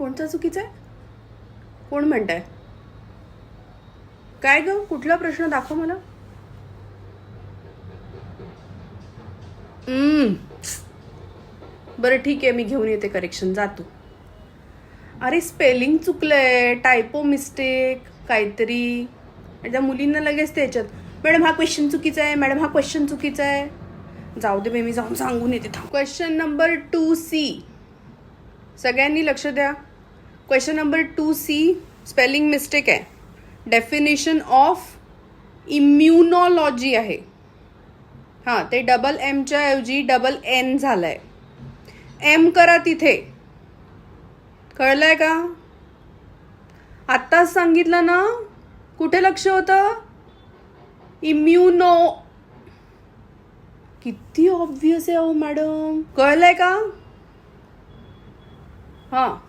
कोणता चुकीचं आहे? कोण म्हणताय? काय ग? कुठला प्रश्न दाखव मला. बरं ठीक आहे मी घेऊन येते करेक्शन जातो अरे स्पेलिंग चुकलंय. टायपो मिस्टेक काहीतरी. त्या मुलींना लगेच त्याच्यात मॅडम हा क्वेश्चन चुकीचा आहे. मॅडम हा क्वेश्चन चुकीचा आहे. जाऊ दे मी जाऊन सांगून येते. क्वेश्चन नंबर टू सी सगळ्यांनी लक्ष द्या. Question number two C spelling mistake आहे. डेफिनेशन ऑफ इम्युनॉलॉजी आहे. हां ते डबल एमच्या ऐवजी डबल एन झालं आहे एम करा तिथे. कळलं आहे का? आत्ताच सांगितलं ना? कुठे लक्ष होतं? इम्युनो किती ऑब्विस आहे अहो मॅडम. कळलं आहे का? हां.